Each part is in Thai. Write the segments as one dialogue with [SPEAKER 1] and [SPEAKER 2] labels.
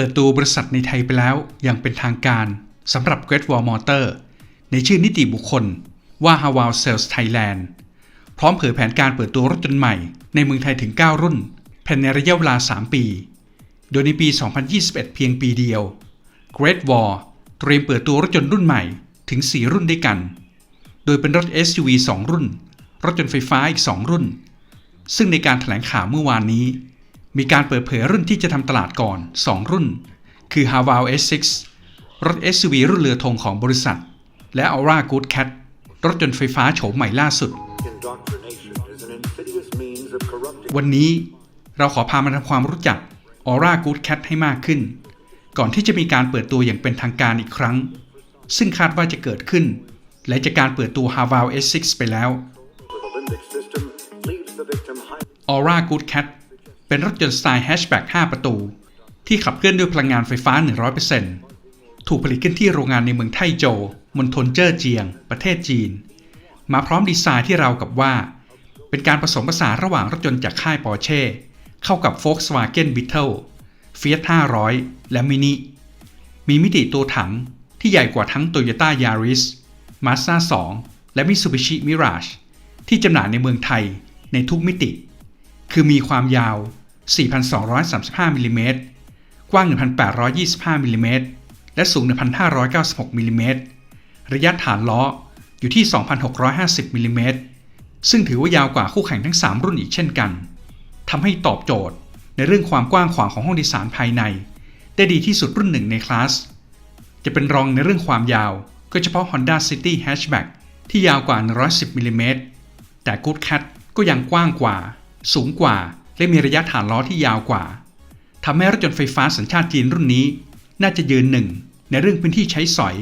[SPEAKER 1] เปิดตัวบริษัทในไทยไปแล้วอย่างเป็นทางการสำหรับ Great Wall Motor ในชื่อนิติบุคคลว่า h a w a l Sales Thailand พร้อมเผยแผนการเปิดตัวรถยนต์ใหม่ในเมืองไทยถึง 9 รุ่นภายในระยะเวลา 3 ปี โดยในปี 2021 เพียงปีเดียว Great Wall เตรียมเปิดตัวรถยนต์รุ่นใหม่ถึง 4 รุ่นด้วยกัน โดยเป็นรถ SUV 2 รุ่น รถยนต์ไฟฟ้าอีก 2 รุ่น ซึ่งในการถแถลงข่าวเมื่อวานนี้ มีการเปิดเผยรุ่นที่จะทำตลาดก่อน 2 รุ่น คือ h a v a l S6 รถ SUV รุ่นเรือธงของบริษัท และ Aura Good Cat รถยนต์ไฟฟ้าโฉมใหม่ล่าสุด วันนี้เราขอพามาทำความรู้จัก Aura Good Cat ให้มากขึ้น ก่อนที่จะมีการเปิดตัวอย่างเป็นทางการอีกครั้ง ซึ่งคาดว่าจะเกิดขึ้น และจากการเปิดตัว h a v a l S6 ไปแล้ว Aura Good Cat เป็นรถยนต์สไตล์แฮชแบ็ก5 ประตู ที่ขับเคลื่อนด้วยพลังงานไฟฟ้า 100%ถูกผลิตขึ้นที่โรงงานในเมืองไทโจมณฑลเจ้อเจียง ประเทศจีน มาพร้อมดีไซน์ที่เราวกับว่า เป็นการผสมผสานระหว่างรถยนต์จากค่ายปอร์เช่เข้ากับ Volkswagen Beetle Fiat 500 และ Mini มีมิติตัวถังที่ใหญ่กว่าทั้ง Toyota Yaris Mazda 2 และ Mitsubishi Mirage ที่จำหน่ายในเมืองไทยในทุกมิติ คือมีความยาว 4,235มิลลิเมตรกว้าง 1,825มิลลิเมตรและสูง 1,596มิลลิเมตรระยะฐานล้ออยู่ที่ 2,650มิลลิเมตรซึ่งถือว่ายาวกว่าคู่แข่งทั้ง 3 รุ่นอีกเช่นกันทำให้ตอบโจทย์ในเรื่องความกว้างขวางของห้องโดยสารภายใน ได้ดีที่สุดรุ่นหนึ่งในคลาส จะเป็นรองในเรื่องความยาว ก็เฉพาะ Honda City Hatchback ที่ยาวกว่า 110มิลลิเมตรแต่ Good Cat ก็ยังกว้างกว่า สูงกว่า และมีระยะฐานล้อที่ยาวกว่าทำให้รถยนต์ไฟฟ้าสัญชาติจีนรุ่นนี้ น่าจะยืนหนึ่งในเรื่องพื้นที่ใช้สอย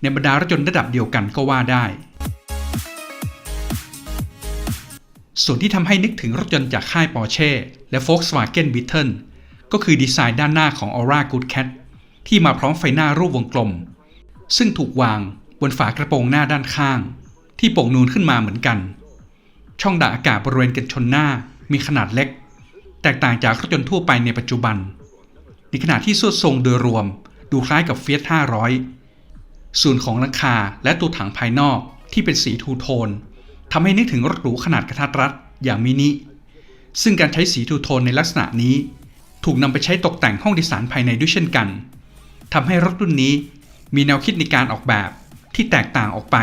[SPEAKER 1] ในบรรดารถยนต์ระดับเดียวกันก็ว่าได้ ส่วนที่ทำให้นึกถึงรถยนต์จากค่ายปอร์เช่และ Volkswagen Beetle ก็คือดีไซน์ด้านหน้าของ Aura Good Cat ที่มาพร้อมไฟหน้ารูปวงกลม ซึ่งถูกวางบนฝากระโปรงหน้าด้านข้าง ที่โป่งนูนขึ้นมาเหมือนกัน ช่องดักอากาศบริเวณกันชนหน้ามีขนาดเล็ก แตกต่างจากรถยนต์ทั่วไปในปัจจุบัน ในขณะที่สวดทรงโดยรวมดูคล้ายกับ Fiat 500 ส่วนของหลังคาและตัวถังภายนอกที่เป็นสีทูโทนทำให้นึกถึงรถหรูขนาดกระทัดรัดอย่างมินิ ซึ่งการใช้สีทูโทนในลักษณะนี้ ถูกนำไปใช้ตกแต่งห้องโดยสารภายในด้วยเช่นกันทำให้รถรุ่นนี้มีแนวคิดในการออกแบบที่แตกต่างออกไป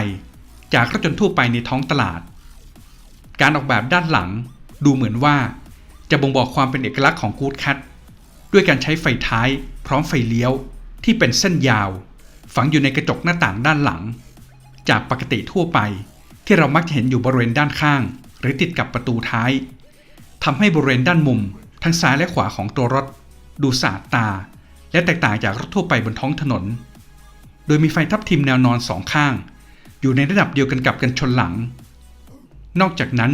[SPEAKER 1] จากรถยนต์ทั่วไปในท้องตลาด การออกแบบด้านหลังดูเหมือนว่า จะบ่งบอกความเป็นเอกลักษณ์ของกูดคัทด้วยการใช้ไฟท้ายพร้อมไฟเลี้ยวที่เป็นเส้นยาว ฝังอยู่ในกระจกหน้าต่างด้านหลัง จากปกติทั่วไปที่เรามักจะเห็นอยู่บริเวณด้านข้าง หรือติดกับประตูท้ายทำให้บริเวณด้านมุม ทั้งซ้ายและขวาของตัวรถ ดูสะอาดตา และแตกต่างจากรถทั่วไปบนท้องถนน โดยมีไฟทับทิมแนวนอนสองข้าง อยู่ในระดับเดียวกันกับกันชนหลัง นอกจากนั้น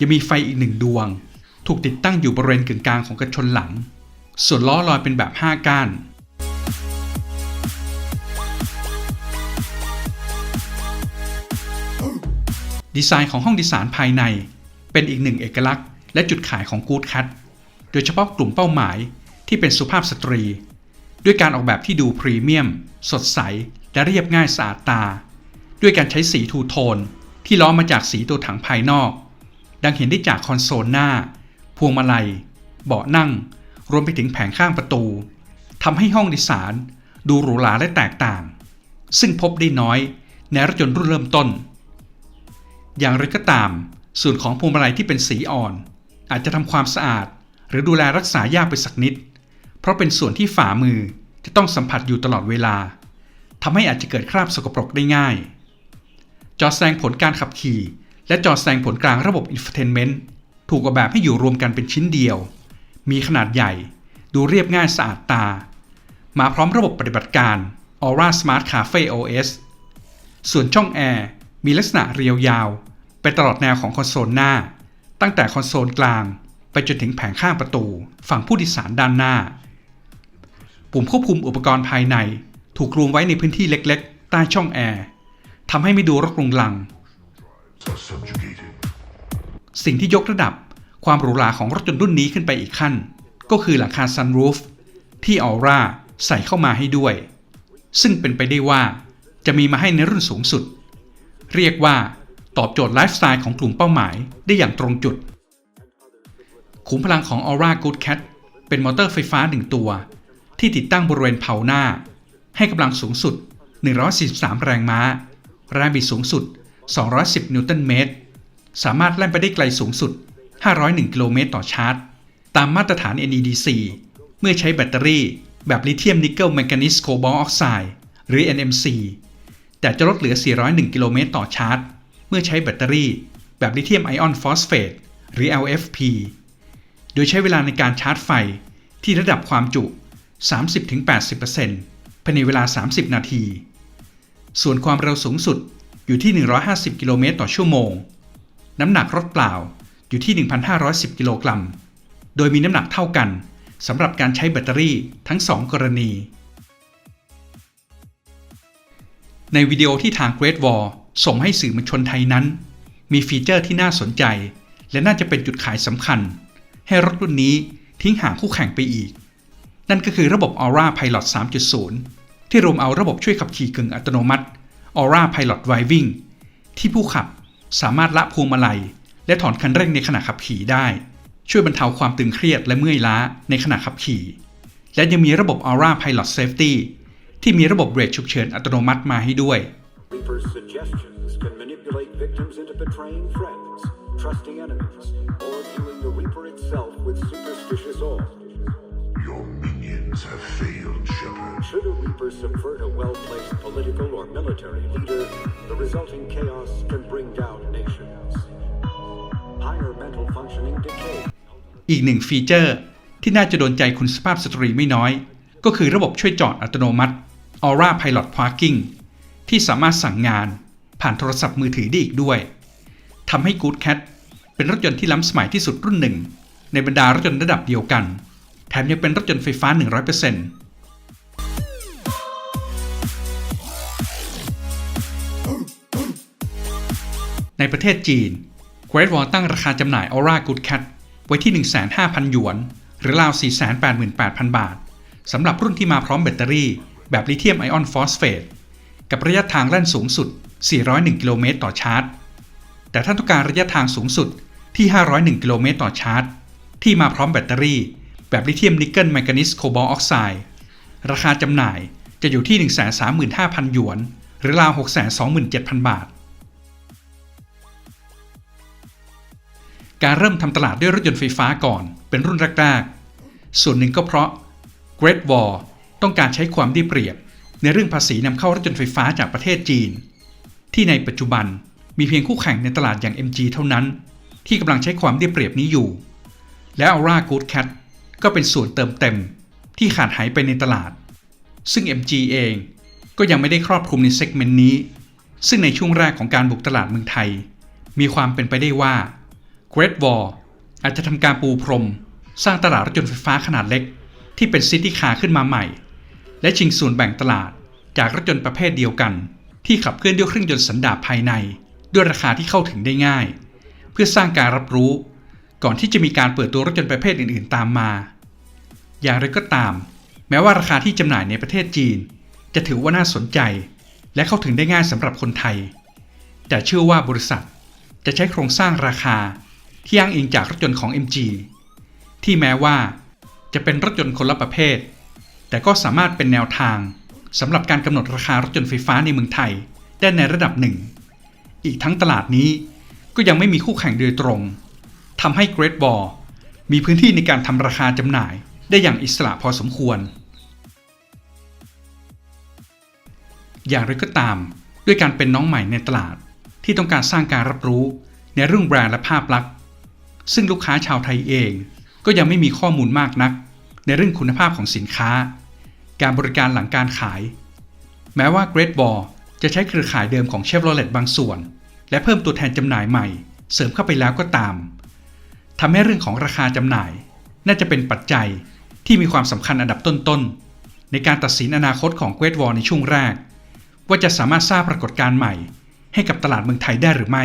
[SPEAKER 1] ยังมีไฟอีกหนึ่งดวง ถูกติดตั้งอยู่บริเวณกึ่งกลางของกันชนหลัง ส่วนล้อลอยเป็นแบบ 5 ก้าน ดีไซน์ของห้องดยสารภายใน เป็นอีกหนึ่งเอกลักษณ์และจุดขายของกูดคัทโดยเฉพาะกลุ่มเป้าหมายที่เป็นสุภาพสตรี ด้วยการออกแบบที่ดูพรีเมียม สดใส และเรียบง่ายสะอาดตา ด้วยการใช้สีทูโทนที่ล้อมาจากสีตัวถังภายนอก ดังเห็นได้จากคอนโซลหน้า พวงมาลัย เบาะนั่ง รวมไปถึงแผงข้างประตูทำให้ห้องดยสารดูหรูหราและแตกต่าง ซึ่งพบได้น้อยในรถยนต์รุ่นเริ่มต้น อย่างไรก็ตาม ส่วนของพวงมาลัยที่เป็นสีอ่อน อาจจะทำความสะอาด หรือดูแลรักษายากไปสักนิด เพราะเป็นส่วนที่ฝ่ามือจะต้องสัมผัสอยู่ตลอดเวลาทำให้อาจจะเกิดคราบสกปรกได้ง่าย จอแสดงผลการขับขี่ และจอแสดงผลกลางระบบ Infotainment ถูกออกแบบให้อยู่รวมกันเป็นชิ้นเดียว มีขนาดใหญ่ ดูเรียบง่ายสะอาดตา มาพร้อมระบบปฏิบัติการ Aura Smart Cafe OS ส่วนช่องแอร์มีลักษณะเรียวยาวไปตลอดแนวของคอนโซลหน้า ตั้งแต่คอนโซลกลาง ไปจนถึงแผงข้างประตู ฝั่งผู้โดยสารด้านหน้า ปุ่มควบคุมอุปกรณ์ภายใน ถูกรวมไว้ในพื้นที่เล็กๆ ใต้ช่องแอร์ทำให้ไม่ดูรกรุงรัง
[SPEAKER 2] are subjugated.
[SPEAKER 1] สิ่งที่ยกระดับความหรูหราของรถยนต์รุ่นนี้ขึ้นไปอีกขั้น ก็คือหลังคาซันรูฟที่ Aura ใส่เข้ามาให้ด้วย ซึ่งเป็นไปได้ว่าจะมีมาให้ในรุ่นสูงสุด เรียกว่าตอบโจทย์ไลฟ์สไตล์ของกลุ่มเป้าหมายได้อย่างตรงจุด ขุมพลังของ Aura Good Cat เป็นมอเตอร์ไฟฟ้าหนึ่งตัว ที่ติดตั้งบริเวณเผาหน้า ให้กำลังสูงสุด 143 แรงม้า แรงบิดสูงสุด 210 นิวตันเมตร สามารถแล่นไปได้ไกลสูงสุด 501 กิโลเมตรต่อชาร์จ ตามมาตรฐาน NEDC เมื่อใช้แบตเตอรี่แบบลิเธียมนิกเกิลแมงกานีสโคบอลออกไซด์หรือ NMC แต่จะลดเหลือ 401 กิโลเมตรต่อชาร์จ เมื่อใช้แบตเตอรี่แบบลิเธียมไอออนฟอสเฟตหรือ LFP โดยใช้เวลาในการชาร์จไฟที่ระดับความจุ 30-80%ภายในเวลา 30 นาที ส่วนความเร็วสูงสุดอยู่ที่ 150 กิโลเมตรต่อชั่วโมง น้ำหนักรถเปล่าอยู่ที่ 1,510 กิโลกรัม โดยมีน้ำหนักเท่ากันสำหรับการใช้แบตเตอรี่ทั้ง 2 กรณี ในวิดีโอที่ทาง Great Wall ส่งให้สื่อมวลชนไทยนั้น มีฟีเจอร์ที่น่าสนใจ และน่าจะเป็นจุดขายสำคัญ ให้รถรุ่นนี้ทิ้งห่างคู่แข่งไปอีก นั่นก็คือระบบ Aura Pilot 3.0 ที่รวมเอาระบบช่วยขับขี่กึ่งอัตโนมัติ Aura Pilot Driving ที่ผู้ขับ สามารถละพวงมาลัย และถอนคันเร่งในขณะขับขี่ได้ ช่วยบรรเทาความตึงเครียดและเมื่อยล้าในขณะขับขี่ และยังมีระบบ Aura Pilot Safety ที่มีระบบเบรกฉุกเฉินอัตโนมัติมาให้ด้วย
[SPEAKER 3] trusting enemies, or viewing the Reaper itself with superstitious awe.
[SPEAKER 2] Your minions have failed, Shepard.
[SPEAKER 3] Should a Reaper subvert a well-placed political or military leader, the resulting chaos can bring down nations. Higher mental functioning decay
[SPEAKER 1] อีกหนึ่งฟีเจอร์ที่น่าจะโดนใจคุณสภาพสตรีไม่น้อย ก็คือระบบช่วยจอดอัตโนมัติ Aura Pilot Parking ที่สามารถสั่งงานผ่านโทรศัพท์มือถือได้อีกด้วยทำให้ Good Cat เป็นรถยนต์ที่ล้ำสมัยที่สุดรุ่นหนึ่ง ในบรรดารถยนต์ระดับเดียวกัน แถมยังเป็นรถยนต์ไฟฟ้า 100%ในประเทศจีน Great Wall ตั้งราคาจำหน่าย Aura Good Cat ไว้ที่ 15,000 หยวน หรือราว 488,000 บาท สำหรับรุ่นที่มาพร้อมแบตเตอรี่ แบบลิเธียมไอออนฟอสเฟตกับระยะทางแล่นสูงสุด 401 กิโลเมตรต่อชาร์จ แต่ถ้าต้องการระยะทางสูงสุดที่ 501 กิโลเมตรต่อชาร์จ ที่มาพร้อมแบตเตอรี่ แบบลิเธียมนิกเกิลแมงกานีสโคบอลออกไซด์ราคาจำหน่ายจะอยู่ที่ 135,000 หยวน หรือราว 627,000 บาท การเริ่มทำตลาดด้วยรถยนต์ไฟฟ้าก่อนเป็นรุ่นแรกๆ ส่วนหนึ่งก็เพราะ Great Wall ต้องการใช้ความได้เปรียบ ในเรื่องภาษีนำเข้ารถยนต์ไฟฟ้าจากประเทศจีน ที่ในปัจจุบันมีเพียงคู่แข่งในตลาดอย่าง MG เท่านั้น ที่กำลังใช้ความได้เปรียบนี้อยู่ และ Aura Good Cat ก็เป็นส่วนเติมเต็มที่ขาดหายไปในตลาด ซึ่ง MG เองก็ยังไม่ได้ครอบคลุมในเซกเมนต์นี้ ซึ่งในช่วงแรกของการบุกตลาดเมืองไทย มีความเป็นไปได้ว่า Great Wall อาจจะทำการปูพรม สร้างตลาดรถยนต์ไฟฟ้าขนาดเล็ก ที่เป็นซิตี้คาร์ขึ้นมาใหม่ และชิงส่วนแบ่งตลาดจากรถยนต์ประเภทเดียวกัน ที่ขับเคลื่อนด้วยเครื่องยนต์สันดาปภายใน ด้วยราคาที่เข้าถึงได้ง่าย เพื่อสร้างการรับรู้ ก่อนที่จะมีการเปิดตัวรถยนต์ประเภทอื่น ๆ ตามมา อย่างไรก็ตาม แม้ว่าราคาที่จำหน่ายในประเทศจีน จะถือว่าน่าสนใจ และเข้าถึงได้ง่ายสำหรับคนไทย แต่เชื่อว่าบริษัทจะใช้โครงสร้างราคาที่อ้างอิงจากรถยนต์ของ MG ที่แม้ว่าจะเป็นรถยนต์คนละประเภท แต่ก็สามารถเป็นแนวทางสำหรับการกำหนดราคารถยนต์ไฟฟ้าในเมืองไทยได้ในระดับหนึ่ง อีกทั้งตลาดนี้ก็ยังไม่มีคู่แข่งโดยตรงทำให้ Great Wall มีพื้นที่ในการทำราคาจำหน่าย ได้อย่างอิสระพอสมควร อย่างไรก็ตามด้วยการเป็นน้องใหม่ในตลาดที่ต้องการสร้างการรับรู้ในเรื่องแบรนด์และภาพลักษณ์ ซึ่งลูกค้าชาวไทยเอง ก็ยังไม่มีข้อมูลมากนัก ในเรื่องคุณภาพของสินค้า การบริการหลังการขาย แม้ว่า Great Wall จะใช้เครือข่ายเดิมของ Chevrolet บางส่วน และเพิ่มตัวแทนจำหน่ายใหม่ เสริมเข้าไปแล้วก็ตามทำให้เรื่องของราคาจำหน่าย น่าจะเป็นปัจจัย ที่มีความสำคัญอันดับต้นๆ ในการตัดสินอนาคตของ Great Wall ในช่วงแรก ว่าจะสามารถสร้างปรากฏการณ์ใหม่ ให้กับตลาดเมืองไทยได้หรือไม่